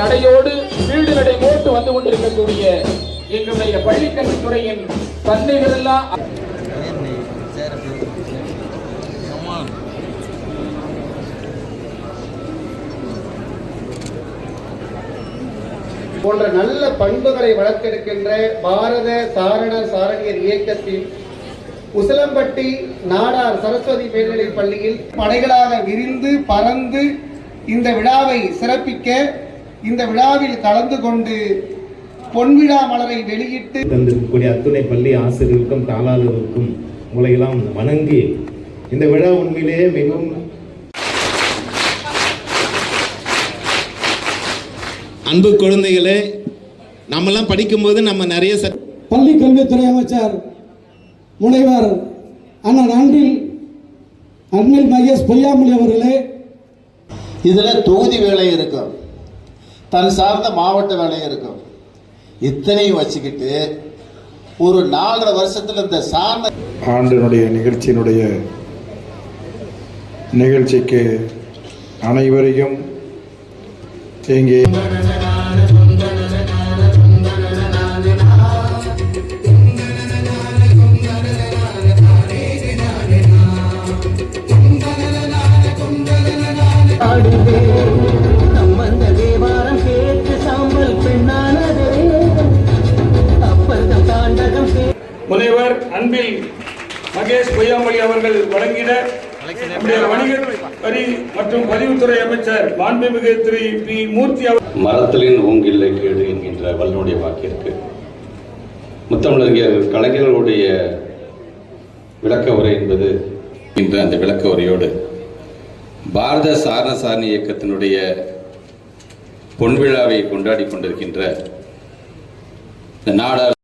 நடையோடு வீடு நடை போட்டு வந்து கொண்டிருக்கக்கூடிய எங்களுடைய பள்ளிக்கல்வித்துறையின் தந்தைகளெல்லாம் போன்ற நல்ல பண்புகளை வளர்த்தெடுக்கின்ற பாரத சாரண சாரணியர் இயக்கத்தில் உசிலம்பட்டி நாடார் சரஸ்வதி மேல்நிலைப் பள்ளியில் படைகளாக விரிந்து பறந்து இந்த விழாவை சிறப்பிக்க இந்த விழாவில் கலந்து கொண்டு பொன்விழா மலரை வெளியிட்டு தந்திருக்கக்கூடிய அத்துணை பள்ளி ஆசிரியருக்கும் தாளாளருக்கும் உங்களையெல்லாம் வணங்கி இந்த விழா உண்மையிலேயே மிகவும் அன்பு குழந்தைகளே நம்மெல்லாம் படிக்கும்போது நம்ம நிறைய ச பள்ளி கல்வித்துறை அமைச்சர் முனைவர் அண்ணன் அன்றில் அன்பில் மகேஷ் பொய்யாமொழி அவர்களே. இதில் தொகுதி வேலை இருக்கும். தன் சார்ந்த மாவட்ட வேலை இருக்கும். இத்தனையும் வச்சுக்கிட்டு ஒரு நாலரை வருஷத்துல இந்த சார்ந்த ஆண்டினுடைய நிகழ்ச்சியினுடைய நிகழ்ச்சிக்கு அனைவரையும் இங்கே அன்பில் மகேஷ் பொய்யாமொழி அவர்கள் வழங்கிட நம்முடைய வணிக வரி மற்றும் பதிவுத்துறை அமைச்சர் மாண்புமிகு திரு பி மூர்த்தி அவர் மரத்திலின் ஓங்கில்லை கேடு என்கின்ற வல்லுடைய வாக்கிற்கு முத்தமிழறிஞர் கலைஞர்களுடைய விளக்க உரை என்பது என்ற அந்த விளக்க உரையோடு பாரத சாரண சாரணி இயக்கத்தினுடைய பொன்விழாவை கொண்டாடி கொண்டிருக்கின்ற இந்த நாடார்